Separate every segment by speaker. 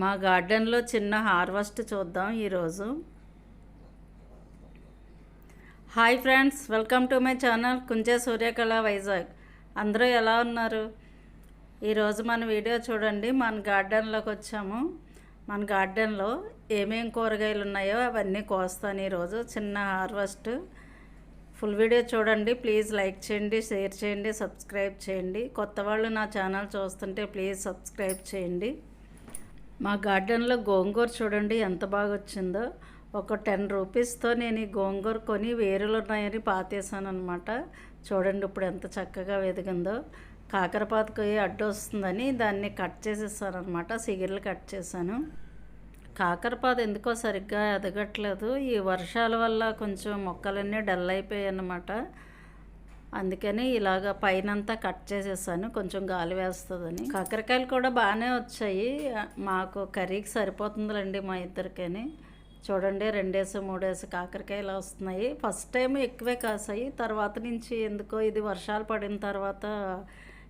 Speaker 1: మా గార్డెన్లో చిన్న హార్వెస్ట్ చూద్దాం ఈరోజు. Hi friends welcome to my channel Kunje Suryakala Vizag. అందరూ ఎలా ఉన్నారు? ఈరోజు మన వీడియో చూడండి మన గార్డెన్లోకి వచ్చాము. మన గార్డెన్లో ఏమేం కూరగాయలు ఉన్నాయో అవన్నీ కోస్తాను ఈరోజు. చిన్న హార్వెస్ట్. ఫుల్ వీడియో చూడండి ప్లీజ్ లైక్ చేయండి షేర్ చేయండి సబ్స్క్రైబ్ చేయండి. కొత్త వాళ్ళు నా ఛానల్ చూస్తుంటే ప్లీజ్ సబ్స్క్రైబ్ చేయండి. మా గార్డెన్లో గోంగూర చూడండి ఎంత బాగా వచ్చిందో. ఒక టెన్ రూపీస్తో నేను ఈ గోంగూర కొని వేరులు ఉన్నాయని పాతేసాను అనమాట చూడండి ఇప్పుడు ఎంత చక్కగా వెదిగిందో. కాకరపాతకు అడ్డు వస్తుందని దాన్ని కట్ చేసేసాను అనమాట సిగిర్లు కట్ చేశాను. కాకరపాత ఎందుకో సరిగ్గా ఎదగట్లేదు. ఈ వర్షాల వల్ల కొంచెం మొక్కలన్నీ డల్ అయిపోయాయి అన్నమాట అందుకని ఇలాగ పైనంతా కట్ చేసేసాను. కొంచెం గాలి వేస్తుందని. కాకరకాయలు కూడా బాగానే వచ్చాయి. మాకు కర్రీకి సరిపోతుందిలేండి మా ఇద్దరికని. చూడండి రెండేసి మూడేసి కాకరకాయలు వస్తున్నాయి. ఫస్ట్ టైం ఎక్కువే కాసాయి. తర్వాత నుంచి ఎందుకో ఇది వర్షాలు పడిన తర్వాత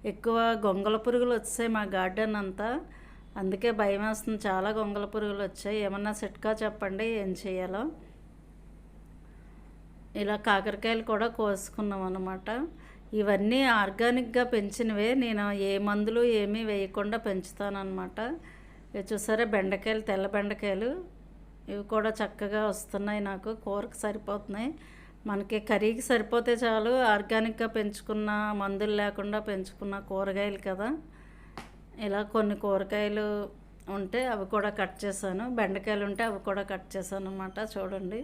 Speaker 1: ఎక్కువ గొంగల పురుగులు వచ్చాయి మా గార్డెన్ అంతా. అందుకే భయం వేస్తుంది చాలా గొంగల పురుగులు వచ్చాయి. ఏమన్నా సిట్కా చెప్పండి ఏం చేయాలో. ఇలా కాకరకాయలు కూడా కోసుకున్నాం అనమాట ఇవన్నీ ఆర్గానిక్గా పెంచినవే. నేను ఏ మందులు ఏమీ వేయకుండా పెంచుతానమాట ఇక చూసారా బెండకాయలు తెల్ల బెండకాయలు. ఇవి కూడా చక్కగా వస్తున్నాయి నాకు. కూరకు సరిపోతున్నాయి. మనకి కర్రీకి సరిపోతే చాలు. ఆర్గానిక్గా పెంచుకున్న మందులు లేకుండా పెంచుకున్న కూరగాయలు కదా. ఇలా కొన్ని కూరగాయలు ఉంటే అవి కూడా కట్ చేశాను. బెండకాయలు ఉంటే అవి కూడా కట్ చేశాను అనమాట చూడండి.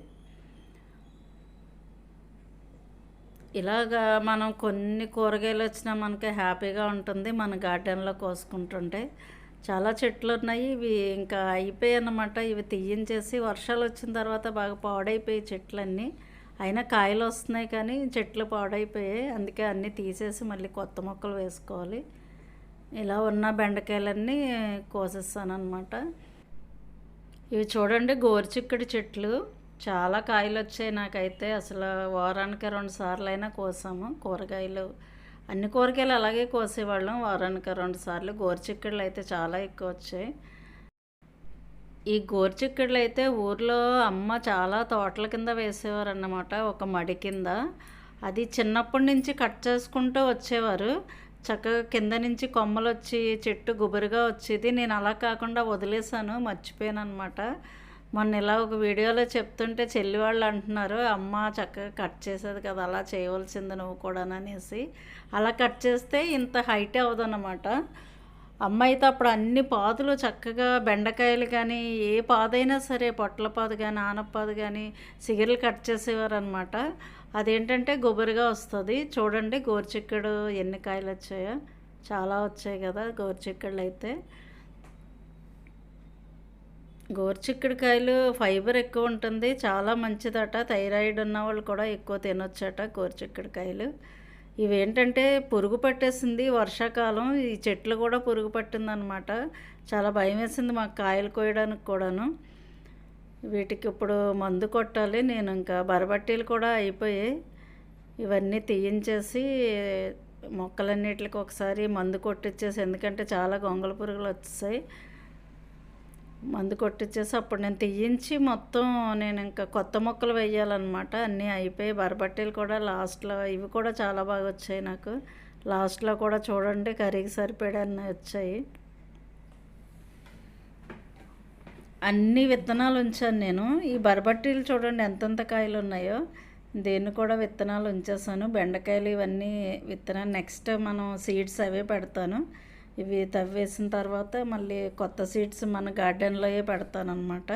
Speaker 1: ఇలాగా మనం కొన్ని కూరగాయలు వచ్చినా మనకి హ్యాపీగా ఉంటుంది. మన గార్డెన్లో కోసుకుంటుంటే చాలా చెట్లు ఉన్నాయి. ఇవి ఇంకా అయిపోయాయి అన్నమాట. ఇవి తీయించేసి వర్షాలు వచ్చిన తర్వాత బాగా పాడైపోయి చెట్లన్నీ. అయినా కాయలు వస్తున్నాయి కానీ చెట్లు పాడైపోయాయి. అందుకే అన్నీ తీసేసి మళ్ళీ కొత్త మొక్కలు వేసుకోవాలి. ఇలా ఉన్న బెండకాయలన్నీ కోసేస్తాను అనమాట ఇవి చూడండి గోరుచిక్కడి చెట్లు. చాలా కాయలు వచ్చాయి నాకైతే. అసలు వారానికి రెండు సార్లు అయినా కోసాము. కూరగాయలు అన్ని కూరగాయలు అలాగే కోసేవాళ్ళం. వారానికి రెండు సార్లు. గోరుచిక్కడలు అయితే చాలా ఎక్కువ వచ్చాయి ఈ గోరుచిక్కడలు అయితే ఊర్లో అమ్మ చాలా తోటల కింద వేసేవారు అన్నమాట ఒక మడి కింద. అది చిన్నప్పటి నుంచి కట్ చేసుకుంటూ వచ్చేవారు. చక్కగా కింద నుంచి కొమ్మలు వచ్చి చెట్టు గుబురుగా వచ్చేది. నేను అలా కాకుండా వదిలేసాను మర్చిపోయాను అనమాట మొన్న ఇలా ఒక వీడియోలో చెప్తుంటే చెల్లి వాళ్ళు అంటున్నారు అమ్మ చక్కగా కట్ చేసేది కదా అలా చేయవలసింది నువ్వు కూడా అనేసి. అలా కట్ చేస్తే ఇంత హైట్ అవ్వదన్నమాట. అమ్మ అయితే అప్పుడు అన్ని పాదులు చక్కగా బెండకాయలు కానీ ఏ పాదైనా సరే పొట్ల పాదు కానీ ఆనపాదు కానీ సిగరెలు కట్ చేసేవారు అనమాట అదేంటంటే గుబురుగా వస్తుంది. చూడండి గోరుచిక్కడు ఎన్ని కాయలు వచ్చాయో. చాలా వచ్చాయి కదా గోరుచిక్కడలు అయితే. గోరుచిక్కుడుకాయలు ఫైబర్ ఎక్కువ ఉంటుంది చాలా మంచిదట. థైరాయిడ్ ఉన్న వాళ్ళు కూడా ఎక్కువ తినొచ్చట గోరుచిక్కుడుకాయలు. ఇవేంటంటే పురుగు పట్టేసింది వర్షాకాలం ఈ చెట్లు కూడా పురుగు పట్టిందనమాట. చాలా భయం వేసింది మాకు కాయలు కోయడానికి కూడాను. వీటికి ఇప్పుడు మందు కొట్టాలి నేను ఇంకా బరబట్టీలు కూడా అయిపోయాయి. ఇవన్నీ తీయించేసి మొక్కలన్నిటికి ఒకసారి మందు కొట్టించేసి ఎందుకంటే చాలా గొంగళ పురుగులు వచ్చాయి మందు కొట్టించేసి అప్పుడు నేను తీయించి మొత్తం నేను ఇంకా కొత్త మొక్కలు వేయాలన్నమాట అన్నీ అయిపోయి బరబట్టీలు కూడా లాస్ట్లో ఇవి కూడా చాలా బాగా వచ్చాయి నాకు. లాస్ట్లో కూడా చూడండి కర్రీకి సరిపడన్నీ వచ్చాయి. అన్ని విత్తనాలు ఉంచాను నేను. ఈ బరబట్టీలు చూడండి ఎంతెంత కాయలు ఉన్నాయో. దీన్ని కూడా విత్తనాలు ఉంచేసాను. బెండకాయలు ఇవన్నీ విత్తనాలు. నెక్స్ట్ మనం సీడ్స్ అవే పెడతాను. ఇవి తవ్వేసిన తర్వాత మళ్ళీ కొత్త సీడ్స్ మన గార్డెన్లోయే పెడతానమాట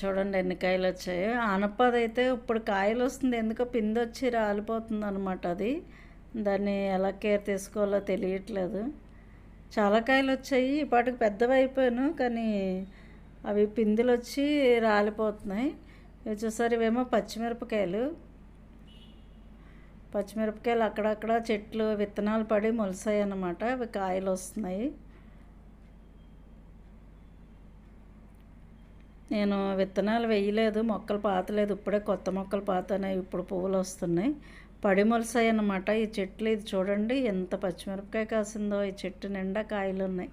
Speaker 1: చూడండి ఎన్ని కాయలు వచ్చాయో. ఆనపద అయితే ఇప్పుడు కాయలు వస్తుంది. ఎందుకో పిండి వచ్చి రాలిపోతుంది అనమాట అది. దాన్ని ఎలా కేర్ తీసుకోవాలో తెలియట్లేదు. చాలా కాయలు వచ్చాయి. ఇప్పటికి పెద్దవి అయిపోయాను. కానీ అవి పిందులు వచ్చి రాలిపోతున్నాయి. చూసారు ఇవేమో పచ్చిమిరపకాయలు. పచ్చిమిరపకాయలు అక్కడక్కడ చెట్లు విత్తనాలు పడి మొలిసాయి అన్నమాట అవి కాయలు వస్తున్నాయి నేను విత్తనాలు వేయలేదు మొక్కలు పాతలేదు. ఇప్పుడే కొత్త మొక్కలు పాతనే ఇప్పుడు పువ్వులు వస్తున్నాయి పడి మొలసాయి అన్నమాట ఈ చెట్లు ఇది చూడండి ఎంత పచ్చిమిరపకాయ కాసిందో. ఈ చెట్టు నిండా కాయలు ఉన్నాయి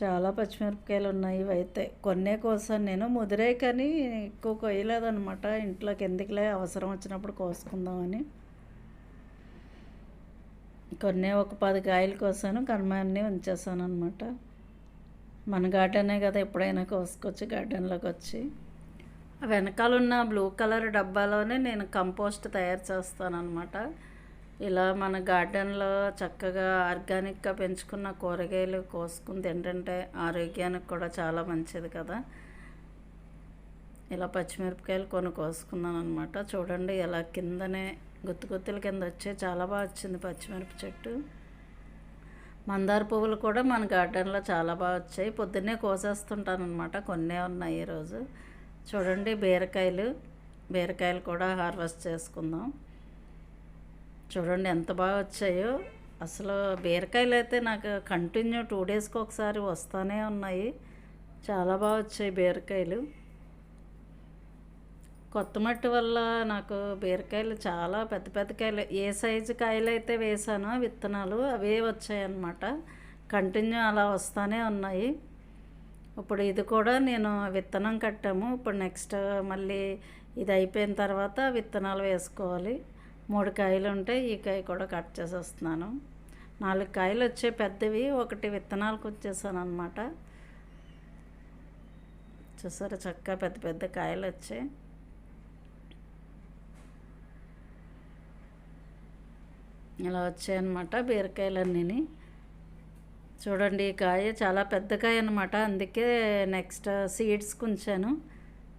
Speaker 1: చాలా పచ్చిమిరపకాయలు ఉన్నాయి ఇవైతే. కొన్నే కోసాను నేను. ముదిరే కానీ ఎక్కువ కొయ్యలేదన్నమాట. ఇంట్లోకి ఎందుకులే అవసరం వచ్చినప్పుడు కోసుకుందామని. కొన్ని ఒక పది కాయలు కోసాను కనుమన్నీ ఉంచేసాను అనమాట మన గార్డెనే కదా ఎప్పుడైనా కోసుకొచ్చి గార్డెన్లోకి వచ్చి. వెనకాల ఉన్న బ్లూ కలర్ డబ్బాలోనే నేను కంపోస్ట్ తయారు చేస్తాను అనమాట ఇలా మన గార్డెన్లో చక్కగా ఆర్గానిక్గా పెంచుకున్న కూరగాయలు కోసుకుని తింటుంటే ఆరోగ్యానికి కూడా చాలా మంచిది కదా. ఇలా పచ్చిమిరపకాయలు కొన్ని కోసుకున్నాను అనమాట చూడండి ఇలా కిందనే గుత్తు గుత్తుల కింద వచ్చే చాలా బాగా వచ్చింది పచ్చిమిరప చెట్టు. మందార పువ్వులు కూడా మన గార్డెన్లో చాలా బాగా వచ్చాయి. పొద్దున్నే కోసేస్తుంటానమాట కొన్ని కొన్నే ఉన్నాయి ఈరోజు. చూడండి బీరకాయలు. బీరకాయలు కూడా హార్వెస్ట్ చేసుకుందాం. చూడండి ఎంత బాగా వచ్చాయో. అసలు బీరకాయలు అయితే నాకు కంటిన్యూ టూ డేస్కి ఒకసారి వస్తూనే ఉన్నాయి. చాలా బాగా వచ్చాయి బీరకాయలు. కొత్త మట్టి వల్ల నాకు బీరకాయలు చాలా పెద్ద పెద్ద కాయలు. ఏ సైజు కాయలు అయితే వేసానో విత్తనాలు అవే వచ్చాయన్నమాట. కంటిన్యూ అలా వస్తూనే ఉన్నాయి. ఇప్పుడు ఇది కూడా నేను విత్తనం కట్టాము. ఇప్పుడు నెక్స్ట్ మళ్ళీ ఇది అయిపోయిన తర్వాత విత్తనాలు వేసుకోవాలి. మూడు కాయలు ఉంటే ఈ కాయ కూడా కట్ చేసేస్తున్నాను. నాలుగు కాయలు వచ్చే పెద్దవి ఒకటి విత్తనాలకు వచ్చేసాను అనమాట చూసారా చక్కగా పెద్ద పెద్ద కాయలు వచ్చాయి. ఇలా వచ్చాయన్నమాట బీరకాయలన్నీ చూడండి ఈ కాయ చాలా పెద్ద కాయ అనమాట అందుకే నెక్స్ట్ సీడ్స్ ఉంచాను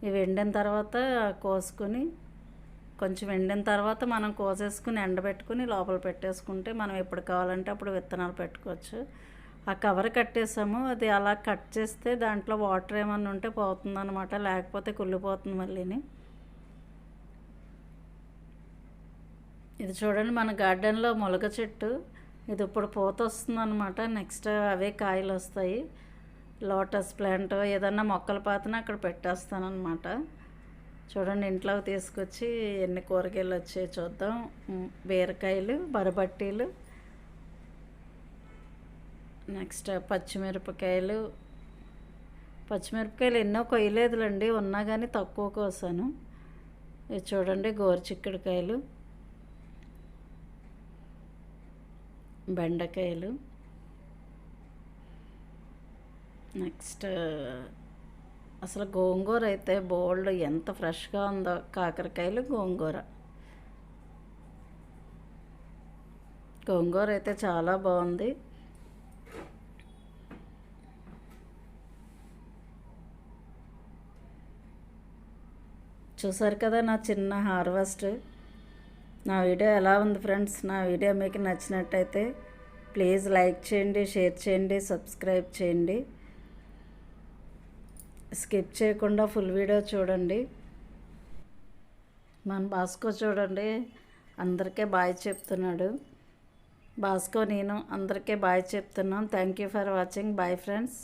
Speaker 1: ఇవి ఎండిన తర్వాత కోసుకుని కొంచెం ఎండిన తర్వాత మనం కోసేసుకుని ఎండబెట్టుకుని లోపల పెట్టేసుకుంటే మనం ఎప్పుడు కావాలంటే అప్పుడు విత్తనాలు పెట్టుకోవచ్చు. ఆ కవర్ కట్టేసాము. అది అలా కట్ చేస్తే దాంట్లో వాటర్ ఏమన్నా ఉంటే పోతుందన్నమాట. లేకపోతే కుళ్ళిపోతుంది మళ్ళీని. ఇది చూడండి మన గార్డెన్లో మొలక చెట్టు. ఇది ఇప్పుడు పూత వస్తుందన్నమాట. నెక్స్ట్ అవే కాయలు వస్తాయి. లోటస్ ప్లాంట్ ఏదన్నా మొక్కలు పాతన అక్కడ పెట్టేస్తానమాట చూడండి ఇంట్లోకి తీసుకొచ్చి ఎన్ని కూరగాయలు వచ్చాయి చూద్దాం. బీరకాయలు బరబట్టీలు. నెక్స్ట్ పచ్చిమిరపకాయలు. పచ్చిమిరపకాయలు ఎన్నో కొయ్యలేదులండి ఉన్నా కానీ తక్కువ కోసాను. ఇది చూడండి గోరుచిక్కుడుకాయలు. బెండకాయలు. నెక్స్ట్ అసలు గోంగూర అయితే బోల్డ్ ఎంత ఫ్రెష్గా ఉందో. కాకరకాయలు గోంగూర. గోంగూర అయితే చాలా బాగుంది. చూసారు కదా నా చిన్న హార్వెస్ట్? నా వీడియో ఎలా ఉంది ఫ్రెండ్స్? నా వీడియో మీకు నచ్చినట్టయితే ప్లీజ్ లైక్ చేయండి షేర్ చేయండి సబ్స్క్రైబ్ చేయండి. స్కిప్ చేయకుండా ఫుల్ వీడియో చూడండి. మన బాస్కో చూడండి. అందరికీ బాయ్ చెప్తున్నాడు. బాస్కో నేను అందరికీ బాయ్ చెప్తున్నాం. Thank you for watching bye friends